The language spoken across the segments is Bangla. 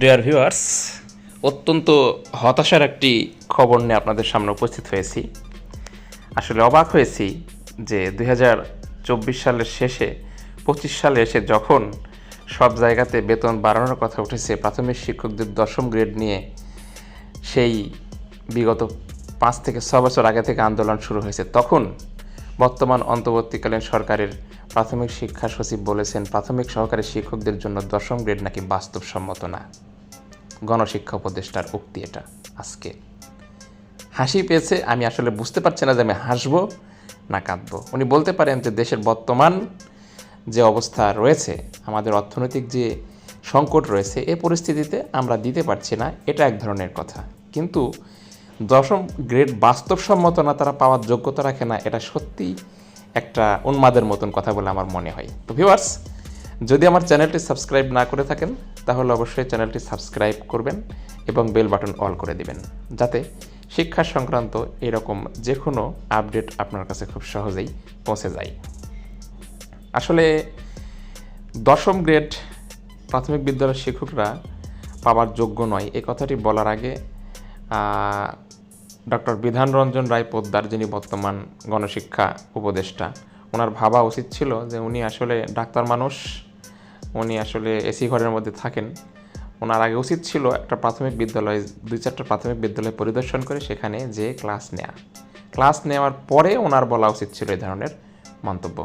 ডিয়ার ভিউয়ার্স অত্যন্ত হতাশার একটি খবর নিয়ে আপনাদের সামনে উপস্থিত হয়েছি। আসলে অবাক হয়েছি যে দু হাজার চব্বিশ সালের শেষে, পঁচিশ সালে এসে যখন সব জায়গাতে বেতন বাড়ানোর কথা উঠেছে, প্রাথমিক শিক্ষকদের দশম গ্রেড নিয়ে সেই বিগত পাঁচ থেকে ছ বছর আগে থেকে আন্দোলন শুরু হয়েছে, তখন বর্তমান অন্তর্বর্তীকালীন সরকারের প্রাথমিক শিক্ষা সচিব বলেছেন, প্রাথমিক সহকারী শিক্ষকদের জন্য দশম গ্রেড নাকি বাস্তবসম্মত না। গণশিক্ষা উপদেষ্টার উক্তি এটা আজকে। হাসি পেয়েছে, আমি আসলে বুঝতে পারছি না যে আমি হাসবো না কাঁদবো। উনি বলতে পারেন যে দেশের বর্তমান যে অবস্থা রয়েছে, আমাদের অর্থনৈতিক যে সংকট রয়েছে, এ পরিস্থিতিতে আমরা দিতে পারছি না, এটা এক ধরনের কথা। কিন্তু দশম গ্রেড বাস্তবসম্মত না, তারা পাওয়ার যোগ্যতা রাখে না, এটা সত্যিই একটা উন্মাদের মতন কথা বলে আমার মনে হয়। তো ভিউয়ার্স যদি আমার চ্যানেলটি সাবস্ক্রাইব না করে থাকেন, তাহলে অবশ্যই চ্যানেলটি সাবস্ক্রাইব করবেন এবং বেল বাটন অল করে দিবেন, যাতে শিক্ষা সংক্রান্ত এরকম যে কোনো আপডেট আপনার কাছে খুব সহজেই পৌঁছে যায়। আসলে দশম গ্রেড প্রাথমিক বিদ্যালয়ের শিক্ষকরা পাওয়ার যোগ্য নয়। এই কথাটি বলার আগে ডক্টর বিধান রঞ্জন রায় পোদ্দার, যিনি বর্তমান গণশিক্ষা উপদেষ্টা, ওনার ভাবা উচিত ছিল যে উনি আসলে ডাক্তার মানুষ উনি আসলে এসি ঘরের মধ্যে থাকেন। ওনার আগে উচিত ছিল একটা প্রাথমিক বিদ্যালয়, দুই চারটা প্রাথমিক বিদ্যালয় পরিদর্শন করে সেখানে যে ক্লাস নেয়া। ক্লাস নেওয়ার পরে ওনার বলা উচিত ছিল এই ধরনের মন্তব্য।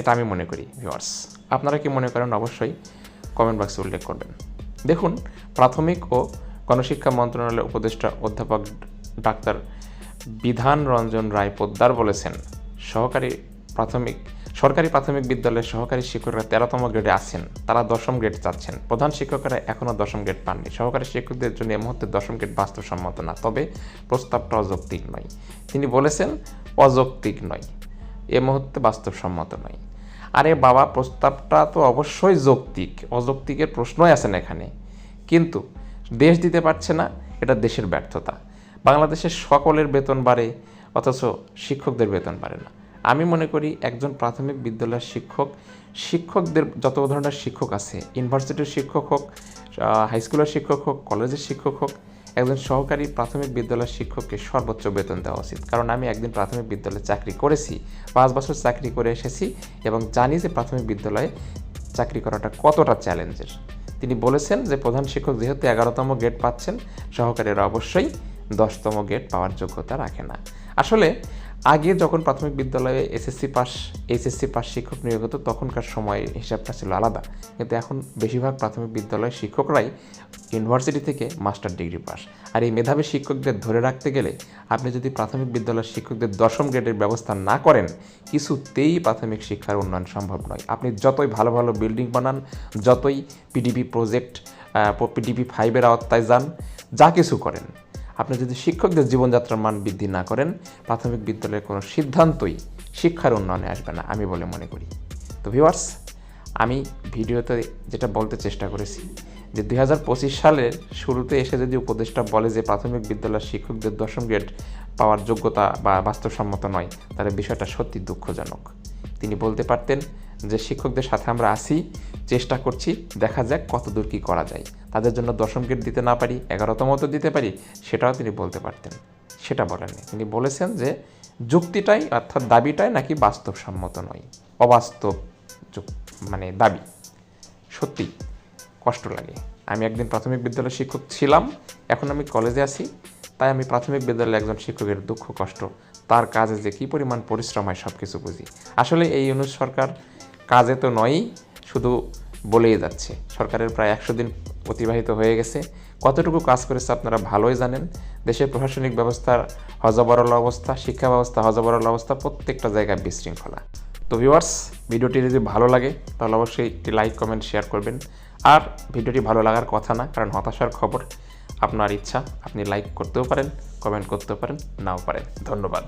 এটা আমি মনে করি ভিওয়ার্স আপনারা কি মনে করেন অবশ্যই কমেন্ট বক্সে উল্লেখ করবেন। দেখুন, প্রাথমিক ও গণশিক্ষা মন্ত্রণালয়ের উপদেষ্টা অধ্যাপক ডাক্তার বিধান রঞ্জন রায় পোদ্দার বলেছেন, সহকারী প্রাথমিক সরকারি প্রাথমিক বিদ্যালয়ের সহকারী শিক্ষকরা তেরোতম গ্রেডে আছেন। তারা দশম গ্রেড চাচ্ছেন। প্রধান শিক্ষকরা এখনও দশম গ্রেড পাননি। সহকারী শিক্ষকদের জন্য এই মুহূর্তে দশম গ্রেড বাস্তবসম্মত না, তবে প্রস্তাবটা অযৌক্তিক নয়। তিনি বলেছেন, অযৌক্তিক নয়। এ মুহূর্তে বাস্তবসম্মত নয়। আরে বাবা, প্রস্তাবটা তো অবশ্যই যৌক্তিক। অযৌক্তিকের প্রশ্নই আছেন এখানে। কিন্তু দেশ দিতে পারছে না, এটা দেশের ব্যর্থতা। বাংলাদেশের সকলের বেতন বাড়ে, অথচ শিক্ষকদের বেতন বাড়ে না। আমি মনে করি একজন প্রাথমিক বিদ্যালয়ের শিক্ষক, শিক্ষকদের যত ধরনের শিক্ষক আছে, ইউনিভার্সিটির শিক্ষক হোক হাই স্কুলের শিক্ষক হোক কলেজের শিক্ষক হোক, একজন সহকারী প্রাথমিক বিদ্যালয়ের শিক্ষককে সর্বোচ্চ বেতন দেওয়া উচিত। কারণ আমি একদিন প্রাথমিক বিদ্যালয়ে চাকরি করেছি, পাঁচ বছর চাকরি করে এসেছি এবং জানি যে প্রাথমিক বিদ্যালয়ে চাকরি করাটা কতটা চ্যালেঞ্জের। তিনি বলেছেন যে প্রধান শিক্ষক যেহেতু এগারোতম গেট পাচ্ছেন, সহকারীরা অবশ্যই দশতম গেট পাওয়ার যোগ্যতা রাখে না। আসলে আগে যখন প্রাথমিক বিদ্যালয়ে এসএসসি পাস এইচএসসি পাস শিক্ষক নিয়োগ হতো, তখনকার সময় হিসাবটা ছিল আলাদা। কিন্তু এখন বেশিরভাগ প্রাথমিক বিদ্যালয়ের শিক্ষকরাই ইউনিভার্সিটি থেকে মাস্টার ডিগ্রি পাস। আর এই মেধাবী শিক্ষকদের ধরে রাখতে গেলে আপনি যদি প্রাথমিক বিদ্যালয়ের শিক্ষকদের দশম গ্রেডের ব্যবস্থা না করেন, কিছুতেই প্রাথমিক শিক্ষার উন্নয়ন সম্ভব নয়। আপনি যতই ভালো ভালো বিল্ডিং বানান, যতই পিডিপি প্রজেক্ট পিডিপি ফাইভের আওতায় যান, যা কিছু করেন আপনি যদি শিক্ষকদের জীবনযাত্রার মান বৃদ্ধি না করেন, প্রাথমিক বিদ্যালয়ের কোনো সিদ্ধান্তই শিক্ষার উন্নয়নে আসবে না, আমি বলে মনে করি। তো ভিওয়ার্স আমি ভিডিওতে যেটা বলতে চেষ্টা করেছি যে দু হাজার পঁচিশ সালের শুরুতে এসে যদি উপদেষ্টা বলে যে প্রাথমিক বিদ্যালয়ের শিক্ষকদের দশম গ্রেড পাওয়ার যোগ্যতা বা বাস্তবসম্মত নয়, তাহলে বিষয়টা সত্যি দুঃখজনক। তিনি বলতে পারতেন যে শিক্ষকদের সাথে আমরা আসি চেষ্টা করছি, দেখা যাক কত দূর কী করা যায়। তাদের জন্য দশম গ্রেড দিতে না পারি, এগারোতম তো দিতে পারি, সেটাও তিনি বলতে পারতেন। সেটা বলেননি তিনি বলেছেন যে যুক্তিটাই অর্থাৎ দাবিটাই নাকি বাস্তবসম্মত নয়, অবাস্তব মানে দাবি। সত্যি, কষ্ট লাগে। আমি একদিন প্রাথমিক বিদ্যালয়ের শিক্ষক ছিলাম, এখন আমি কলেজে আছি, তাই আমি প্রাথমিক বিদ্যালয়ের একজন শিক্ষকের দুঃখ, কষ্ট, তার কাজে যে কী পরিমাণ পরিশ্রম হয় সব কিছু বুঝি। আসলে এই অনুজ সরকার কাজে তো নয়ই, শুধু বলেই যাচ্ছে। সরকারের প্রায় একশো দিন অতিবাহিত হয়ে গেছে। কতটুকু কাজ করেছে আপনারা ভালোই জানেন। দেশের প্রশাসনিক ব্যবস্থার হজবরল অবস্থা, শিক্ষা ব্যবস্থা, হজবরল অবস্থা প্রত্যেকটা জায়গায় বিশৃঙ্খলা। তো ভিউয়ার্স ভিডিওটি যদি ভালো লাগে, তাহলে অবশ্যই একটি লাইক কমেন্ট শেয়ার করবেন। আর ভিডিওটি ভালো লাগার কথা না, কারণ হতাশার খবর। আপনার ইচ্ছা, আপনি লাইক করতেও পারেন কমেন্ট করতেও পারেন, নাও পারেন। ধন্যবাদ।